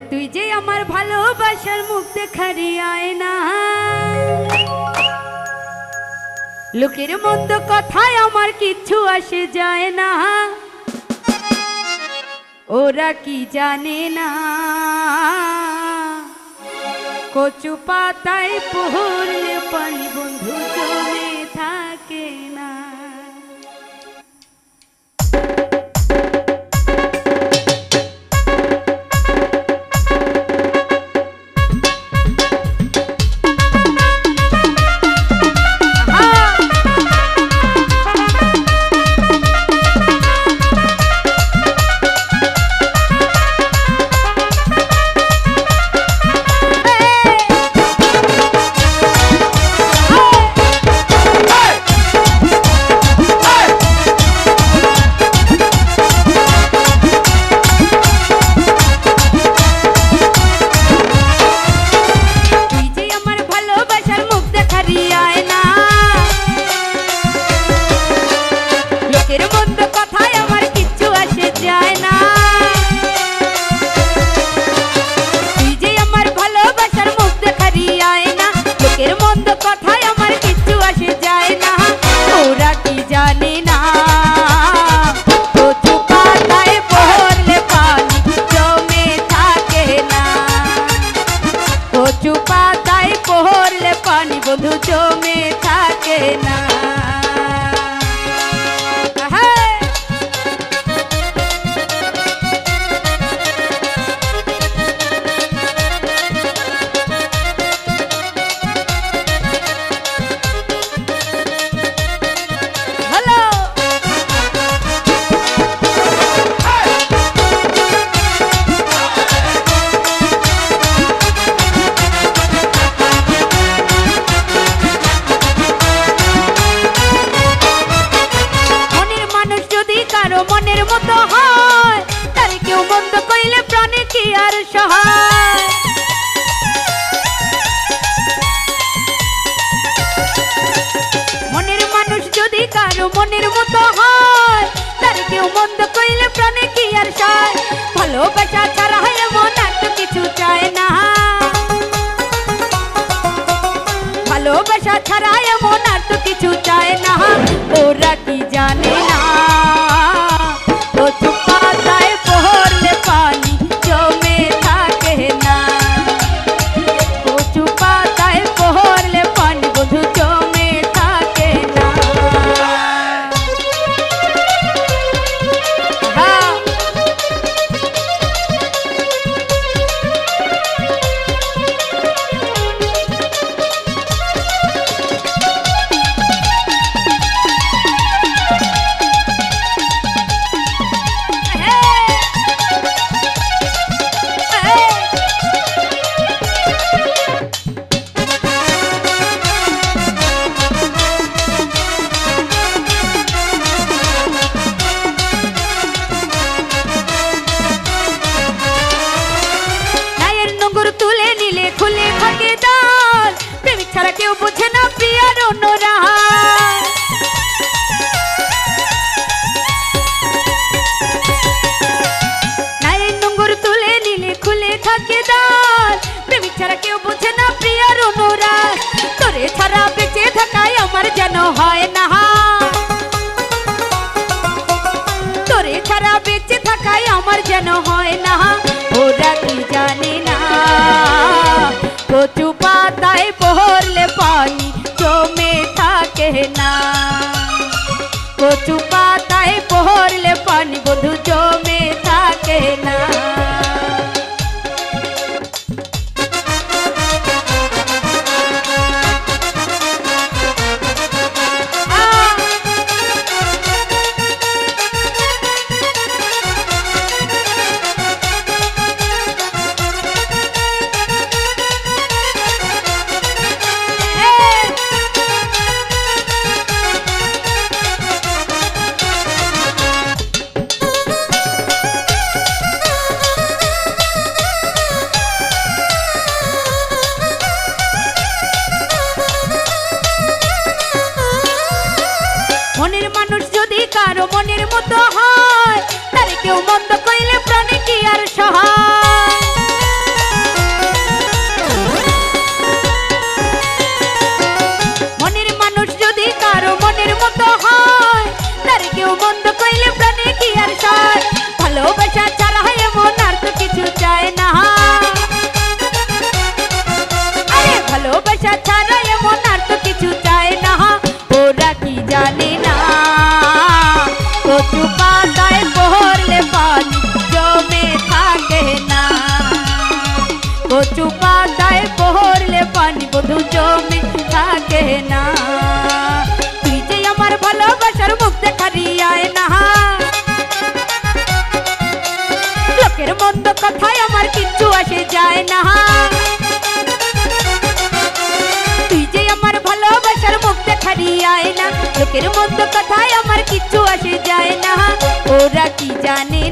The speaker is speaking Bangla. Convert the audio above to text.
তুই যে আমার ভালোবাসার মুখ দেখারি আয় না লোকের মন্দ কথায় আমার কিচ্ছু আসে যায় না। ওরা কি জানে না? কচু পাতায় পড়লে পানি বন্ধু জমে। কি আর সহায়? মনের মানুষ যদি কারও মনের মতো হয়, তার কেউ মন্দ প্রাণে কি আর সহায়? ভালোবাসা আর তো কিছু চায় না। ভালোবাসা ছাড়া এমন আর তো কিছু চায় না। ওরা কি জানে? যেন হয় না ওরা কি জানে না কচু পাতায় পড়লে পানি জমে থাকে না কারও মনের মতো হয় তার কেউ মন্দ কচু পাতায় পড়লে পানি বধু জমে থাকে না। তুই যে আমার ভালোবাসার মুখ দেখারি আয় না। লোকের মন্দ কথায় আমার কিচ্ছু আসে যায় না। তুই যে আমার ভালোবাসার মুখ দেখারি আয় না। লোকের মন্দ কথায় আমার কিচ্ছু আসে যায় না। ওরা কি জানে